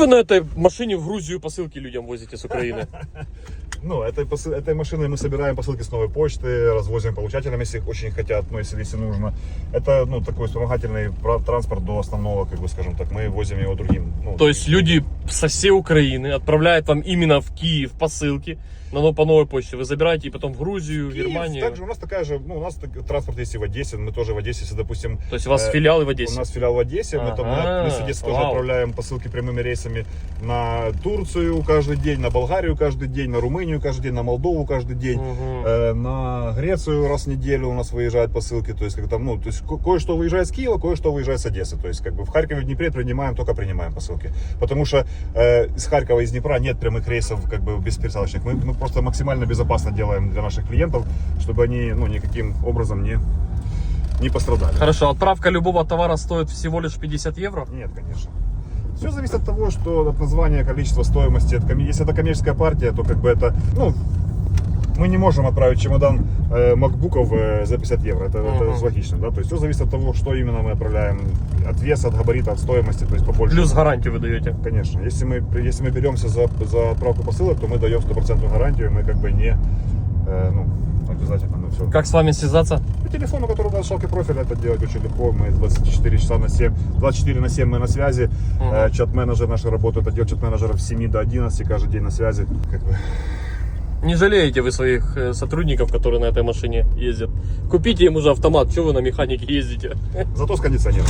Вы на этой машине в Грузию посылки людям возите с Украины? Ну, этой, посы- этой машиной мы собираем посылки с новой почты, развозим получателям, если очень хотят, ну, если, если нужно. Это, ну, такой вспомогательный транспорт до основного, как бы, скажем так, мы возим его другим. Ну, То есть люди со всей Украины отправляют вам именно в Киев посылки на, но- по новой почте. Вы забираете и потом в Грузию, в Киев, Германию. Также у нас такая же, ну, у нас так- транспорт есть и в Одессе, мы тоже в Одессе, если, допустим, То есть у вас Э, филиалы в Одессе? У нас филиал в Одессе, мы, там, мы с Одессы тоже отправляем посылки прямыми рейсами на Турцию каждый день, на Болгарию каждый день, на Румынию каждый день, на Молдову каждый день, Мгм. э, на Грецию раз в неделю у нас выезжают посылки, то есть как там, ну, то есть ко- кое-что выезжает с Киева, кое-что выезжает с Одессы, то есть как бы в Харькове, в Днепре принимаем, только принимаем посылки, потому что э, из Харькова, из Днепра нет прямых рейсов как бы беспересадочных, мы, мы просто максимально безопасно делаем для наших клиентов, чтобы они, ну, никаким образом не, не пострадали. Хорошо, отправка любого товара стоит всего лишь 50 евро? Нет, конечно. Все зависит от того, что от названия, количества, стоимости. Если это коммерческая партия, то как бы это, ну, мы не можем отправить чемодан э, макбуков э, за 50 евро. Это, это Мгм. логично, да? То есть все зависит от того, что именно мы отправляем. От веса, от габарита, от стоимости, то есть побольше. Плюс гарантию вы даете. Конечно. Если мы, если мы беремся за, за отправку посылок, то мы даем стопроцентную гарантию, мы как бы не, э, ну, обязательно мы все. Как с вами связаться? По телефону, который у нас шалкий профиль, это делать очень легко. Мы 24 часа на 7, 24 на 7 мы на связи. Мгм. Э, Чат-менеджер наши работают, отдел чат-менеджеров с 7 до 11 каждый день на связи. Как бы. Не жалеете вы своих э, сотрудников, которые на этой машине ездят? Купите им уже автомат, что вы на механике ездите? Зато с кондиционером.